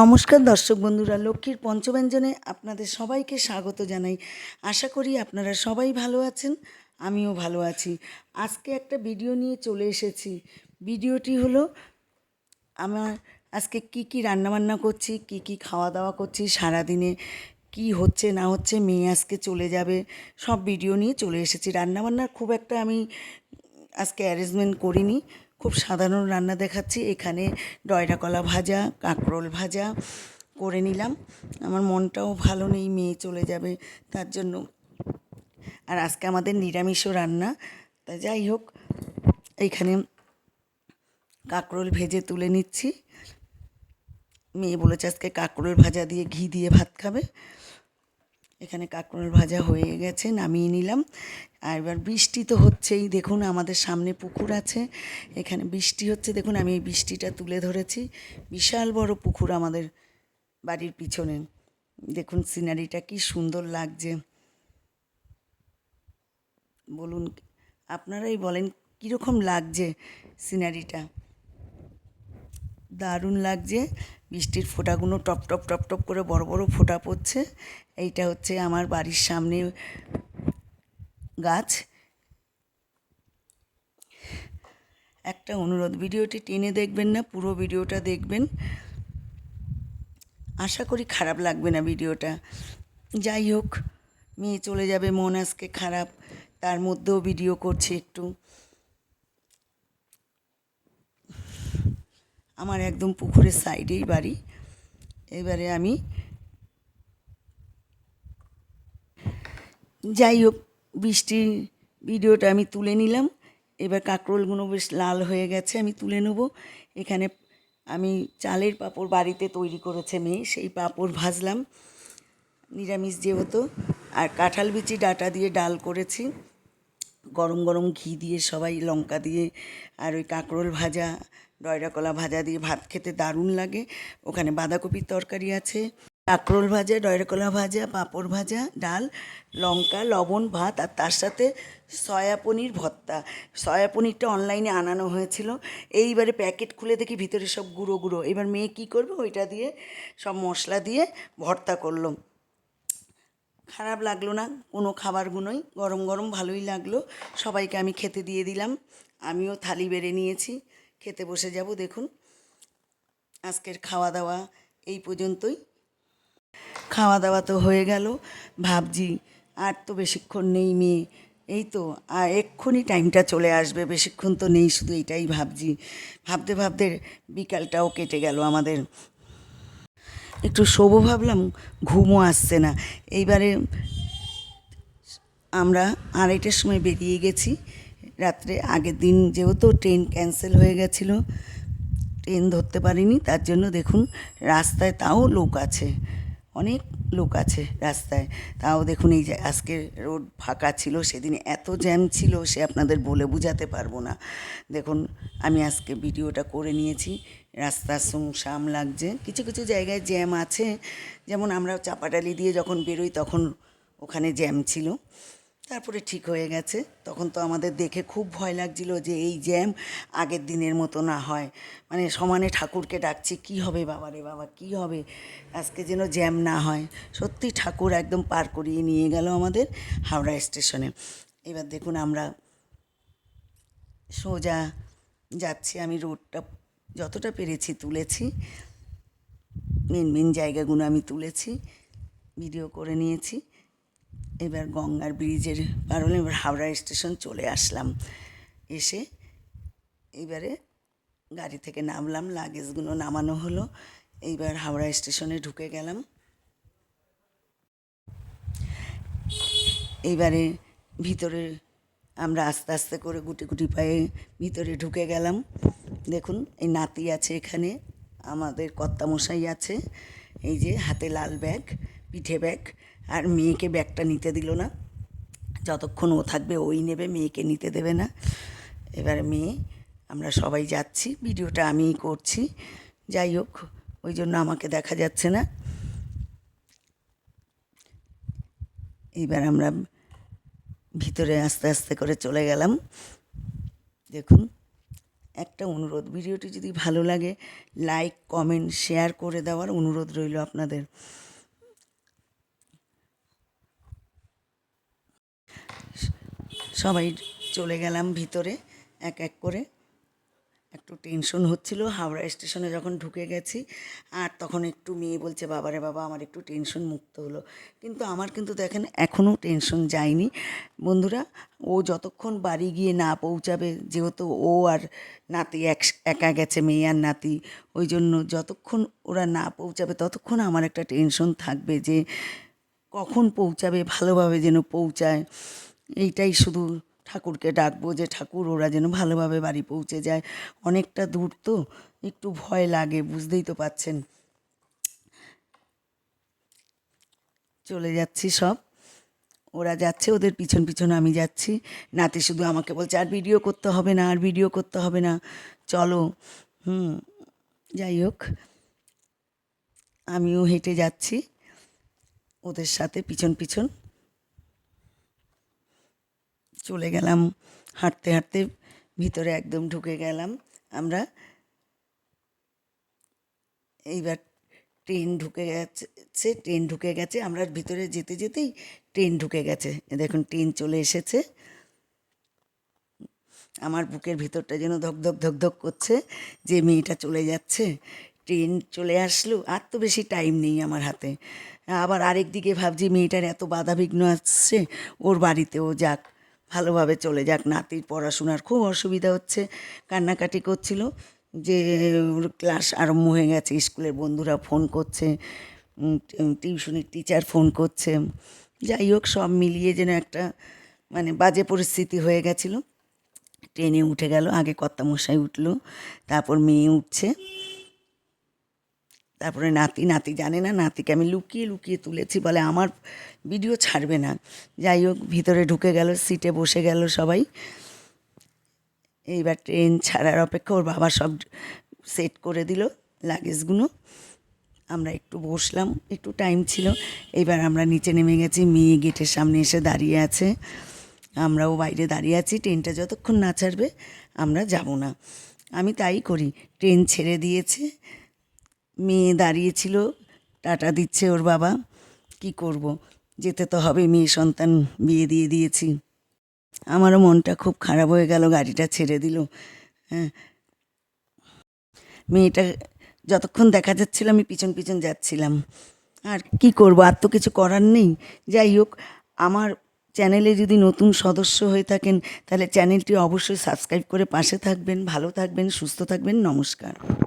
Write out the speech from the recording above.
নমস্কার দর্শক বন্ধুরা, লক্ষ্মীর পঞ্চব্যঞ্জনে আপনাদের সবাইকে স্বাগত জানাই। আশা করি আপনারা সবাই ভালো আছেন, আমিও ভালো আছি। আজকে একটা ভিডিও নিয়ে চলে এসেছি। ভিডিওটি হলো আমার আজকে কি কি রান্নাবান্না করছি, কি কি খাওয়া দাওয়া করছি, সারাদিনে কি হচ্ছে, না হচ্ছে, মেয়ে আজকে চলে যাবে, সব ভিডিও নিয়ে চলে এসেছি। রান্নাবান্নার খুব একটা আমি আজকে অ্যারেঞ্জমেন্ট করিনি। খুব সাধারণ রান্না দেখাচ্ছি। এখানে ডয়রা কলা ভাজা, কাঁকরোল ভাজা করে নিলাম। আমার মনটাও ভালো নেই, মেয়ে চলে যাবে তার জন্য। আর আজকে আমাদের নিরামিষও রান্না। তা যাই হোক, এইখানে কাঁকরোল ভেজে তুলে নিচ্ছি। মেয়ে বলেছে আজকে কাঁকরোল ভাজা দিয়ে ঘি দিয়ে ভাত খাবে। এখানে কাঁকরোল ভাজা হয়ে গেছে, নামিয়ে নিলাম। আর এবার বৃষ্টি তো হচ্ছেই, দেখুন আমাদের সামনে পুকুর আছে। এখানে বৃষ্টি হচ্ছে, দেখুন আমি এই বৃষ্টিটা তুলে ধরেছি। বিশাল বড় পুকুর আমাদের বাড়ির পিছনে। দেখুন সিনারিটা কি সুন্দর লাগছে। বলুন, আপনারাই বলেন কীরকম লাগছে সিনারিটা? দারুণ লাগছে। বৃষ্টির ফোঁটাগুলো টপ টপ টপ টপ করে বড় বড় ফোঁটা পড়ছে। এইটা হচ্ছে আমার বাড়ির সামনে গাছ। একটা অনুরোধ, ভিডিওটি টেনে দেখবেন না, পুরো ভিডিওটা দেখবেন। আশা করি খারাপ লাগবে না ভিডিওটা। যাই হোক, মেয়ে চলে যাবে, মন আজকে খারাপ, তার মধ্যেও ভিডিও করছে একটু। আমার একদম পুকুরের সাইডেই বাড়ি। এবারে আমি যাই হোক, বৃষ্টির ভিডিওটা আমি তুলে নিলাম। এবার কাঁকরোলগুলো বেশ লাল হয়ে গেছে, আমি তুলে নেব। এখানে আমি চালের পাঁপড় বাড়িতে তৈরি করেছে মেয়ে, সেই পাঁপড় ভাজলাম। নিরামিষ যেহেতু, আর কাঁঠাল বিচি ডাটা দিয়ে ডাল করেছি। গরম গরম ঘি দিয়ে সবাই লঙ্কা দিয়ে, আর ওই কাঁকরোল ভাজা ডয়রা কলা ভাজা দিয়ে ভাত খেতে দারুণ লাগে। ওখানে বাঁধাকপির তরকারি আছে, কাঁকরোল ভাজা ডয়রা কলা ভাজা, পাঁপড় ভাজা, ডাল, লঙ্কা, লবণ, ভাত আর তার সাথে সয়া পনির ভর্তা। সয়া পনিরটা অনলাইনে আনানো হয়েছিল। এইবারে প্যাকেট খুলে দেখি ভিতরে সব গুঁড়ো গুঁড়ো। এবার মেয়ে কী করবে? ওইটা দিয়ে সব মশলা দিয়ে ভর্তা করল। খারাপ লাগল না, কোনো খাবারগুলোই গরম গরম ভালোই লাগল। সবাইকে আমি খেতে দিয়ে দিলাম। আমিও থালি বেড়ে নিয়েছি। খেতে বসে যাব, দেখুন। আজকের খাওয়া দাওয়া এই পর্যন্তই। খাওয়া দাওয়া তো হয়ে গেল। ভাবছি আর তো বেশিক্ষণ নেই মেয়ে। এই তো, আর এক্ষুনি টাইমটা চলে আসবে। বেশিক্ষণ তো নেই, শুধু এটাই ভাবছি। ভাবতে ভাবতে বিকালটাও কেটে গেল আমাদের। একটু শোবো ভাবলাম, ঘুমও আসছে না। এইবারে আমরা আড়াইটার সময় বেরিয়ে গেছি। রাত্রে আগের দিন যেহেতু ট্রেন ক্যান্সেল হয়ে গেছিল, ট্রেন ধরতে পারিনি, তার জন্য দেখুন রাস্তায় তাও লোক আছে, অনেক লোক আছে রাস্তায়। তাও দেখুন এই যে আজকে রোড ফাঁকা ছিল, সেদিন এত জ্যাম ছিল, সে আপনাদের বলে বোঝাতে পারব না। দেখুন, আমি আজকে ভিডিওটা করে নিয়েছি রাস্তা সুমসাম লাগছে। কিছু কিছু জায়গায় জ্যাম আছে, যেমন আমরা চাপাডালি দিয়ে যখন বেরোই তখন ওখানে জ্যাম ছিল। তারপরে ঠিক হয়ে গেছে। তখন তো আমাদের দেখে খুব ভয় লাগছিল যে এই জ্যাম আগের দিনের মতো না হয়। মানে সমানে ঠাকুরকে ডাকছি, কি হবে বাবা রে বাবা, কি হবে? আজকে যেন জ্যাম না হয়। সত্যি ঠাকুর একদম পার করিয়ে নিয়ে গেল আমাদের হাওড়া স্টেশনে। এবার দেখুন আমরা সোজা যাচ্ছি, আমি রোডটা যতটা পেরেছি তুলেছি। মেন মেন জায়গাগুলো আমি তুলেছি, ভিডিও করে নিয়েছি। এবার গঙ্গার ব্রিজের কারণে এবার হাওড়া স্টেশন চলে আসলাম। এসে এবারে গাড়ি থেকে নামলাম লাগেজগুলো নামানো হলো। এইবার হাওড়া স্টেশনে ঢুকে গেলাম। এইবারে ভিতরে আমরা আস্তে আস্তে করে গুটি গুটি পায়ে ভিতরে ঢুকে গেলাম। দেখুন, এই নাতি আছে এখানে, আমাদের কর্তামশাই আছে। এই যে হাতে লাল ব্যাগ, পিঠে ব্যাগ আর মেয়েকে ব্যাগটা নিতে দিল না। যতক্ষণ ও থাকবে ওই নেবে, মেয়েকে নিতে দেবে না। এবার মেয়ে, আমরা সবাই যাচ্ছি। ভিডিওটা আমিই করছি। যাই হোক, ওই জন্য আমাকে দেখা যাচ্ছে না। এইবার আমরা ভিতরে আস্তে আস্তে করে চলে গেলাম। দেখুন, একটা অনুরোধ। ভিডিওটি যদি ভালো লাগে, লাইক, কমেন্ট, শেয়ার করে দেওয়ার অনুরোধ রইল আপনাদের। সবাই চলে গেলাম ভিতরে, এক এক করে। একটু টেনশন হচ্ছিল, হাওড়া স্টেশনে যখন ঢুকে গেছি, আর তখন একটু মেয়ে বলছে, বাবারে বাবা, আমার একটু টেনশন মুক্ত হলো। কিন্তু আমার কিন্তু দেখেন এখনও টেনশন যায়নি। বন্ধুরা, ও যতক্ষণ বাড়ি গিয়ে না পৌঁছাবে, যেহেতু ও আর নাতি এক, একা গেছে, মেয়ে আর নাতি, ওই জন্য যতক্ষণ ওরা না পৌঁছাবে, ততক্ষণ আমার একটা টেনশন থাকবে যে কখন পৌঁছাবে, ভালোভাবে যেন পৌঁছায়। এইটাই শুধু ঠাকুরকে ডাকবো যে, ঠাকুর, ওরা যেন ভালোভাবে বাড়ি পৌঁছে যায়। অনেকটা দূর তো, একটু ভয় লাগে, বুঝতেই তো পাচ্ছেন। চলে যাচ্ছি সব। ওরা যাচ্ছে, ওদের পিছন পিছন আমি যাচ্ছি। নাতি শুধু আমাকে বলছে, আর ভিডিও করতে হবে না, আর ভিডিও করতে হবে না। চলো, হুম, যাই হোক। আমিও হেঁটে যাচ্ছি। ওদের সাথে পিছন পিছন। চলে গেলাম। হাঁটতে হাঁটতে ভিতরে একদম ঢুকে গেলাম। আমরা এইবার ট্রেন ঢুকে গেছে, ট্রেন ঢুকে গেছে। আমরা ভিতরে যেতে, যেতেই ট্রেন ঢুকে গেছে। দেখুন, ট্রেন চলে এসেছে। আমার বুকের ভিতরটা যেন ধক ধক ধক ধক করছে যে মেয়েটা চলে যাচ্ছে। ট্রেন চলে আসলো, আর তো বেশি টাইম নেই আমার হাতে। আবার আরেক দিকে ভাবছি, মেয়েটার এত বাধাবিঘ্ন আসছে, ওর বাড়িতেও যাক। ভালোভাবে চলে যাক। নাতির পড়াশোনার খুব অসুবিধা হচ্ছে, কান্নাকাটি করছিল যে ক্লাস আরম্ভ হয়ে গেছে, স্কুলের বন্ধুরা ফোন করছে টিউশনের টিচার ফোন করছে। যাই হোক, সব মিলিয়ে যেন একটা মানে বাজে পরিস্থিতি হয়ে গেছিল। ট্রেনে উঠে গেল, আগে কর্তামশাই উঠল, তারপর মেয়ে উঠছে। তারপরে নাতি নাতি জানে না, নাতিকে আমি লুকিয়ে লুকিয়ে তুলেছি বলে আমার ভিডিও ছাড়বে না। যাই হোক, ভিতরে ঢুকে গেল সিটে বসে গেল সবাই। এইবার ট্রেন ছাড়ার অপেক্ষা, ওর বাবা সব সেট করে দিল লাগেজগুলো আমরা একটু বসলাম, একটু টাইম ছিল। এইবার আমরা নিচে নেমে গেছি, মেয়ে গেটের সামনে এসে দাঁড়িয়ে আছে। আমরাও বাইরে দাঁড়িয়ে আছি ট্রেনটা যতক্ষণ না ছাড়বে, আমরা যাব না। আমি তাই করি ট্রেন ছেড়ে দিয়েছে। মেয়ে দাঁড়িয়েছিল টাটা দিচ্ছে ওর বাবা। কি করব? যেতে তো হবে, মেয়ে সন্তান বিয়ে দিয়ে দিয়েছি। আমারও মনটা খুব খারাপ হয়ে গেল, গাড়িটা ছেড়ে দিল। হ্যাঁ। মেয়েটা যতক্ষণ দেখা যাচ্ছিল, আমি পিছন পিছন যাচ্ছিলাম। আর কি করব? আর তো কিছু করার নেই। যাই হোক, আমার চ্যানেলে যদি নতুন সদস্য হয়ে থাকেন, তাহলে চ্যানেলটি অবশ্যই সাবস্ক্রাইব করে পাশে থাকবেন, ভালো থাকবেন, সুস্থ থাকবেন, নমস্কার।